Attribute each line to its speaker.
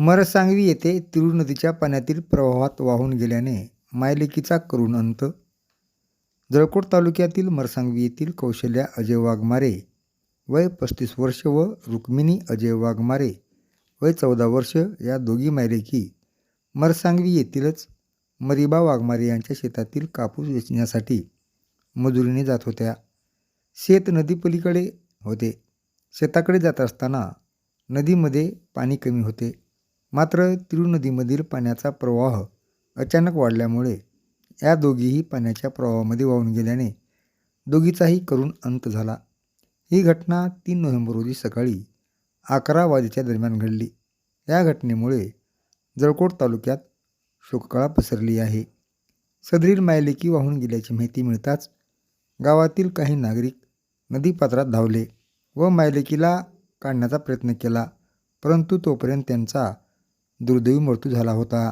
Speaker 1: मरसांगवी येथे तिरू नदीच्या पाण्यातील प्रवाहात वाहून गेल्याने मायलेकीचा करुण अंत. जळकोट तालुक्यातील मरसांगवी येथील कौशल्या अजय वाघमारे वय पस्तीस वर्ष व रुक्मिणी अजय वाघमारे वय चौदा वर्ष या दोघी मायलेकी मरसांगवी येथीलच मरिबा वाघमारे यांच्या शेतातील कापूस वेचण्यासाठी मजुरीने जात होत्या. शेत नदीपलीकडे होते. शेताकडे जात असताना नदीमध्ये पाणी कमी होते. मात्र तिरु नदीमधील पाण्याचा प्रवाह अचानक वाढल्यामुळे या दोघीही पाण्याच्या प्रवाहामध्ये वाहून गेल्याने दोघीचाही करून अंत झाला. ही घटना तीन नोव्हेंबर रोजी सकाळी अकरा वाजेच्या दरम्यान घडली. या घटनेमुळे जळकोट तालुक्यात शोककळा पसरली आहे. सदरील मायलेकी वाहून गेल्याची माहिती मिळताच गावातील काही नागरिक नदीपात्रात धावले व मायलेकीला काढण्याचा प्रयत्न केला परंतु तोपर्यंत त्यांचा दुर्दैवी मृत्यू झाला होता.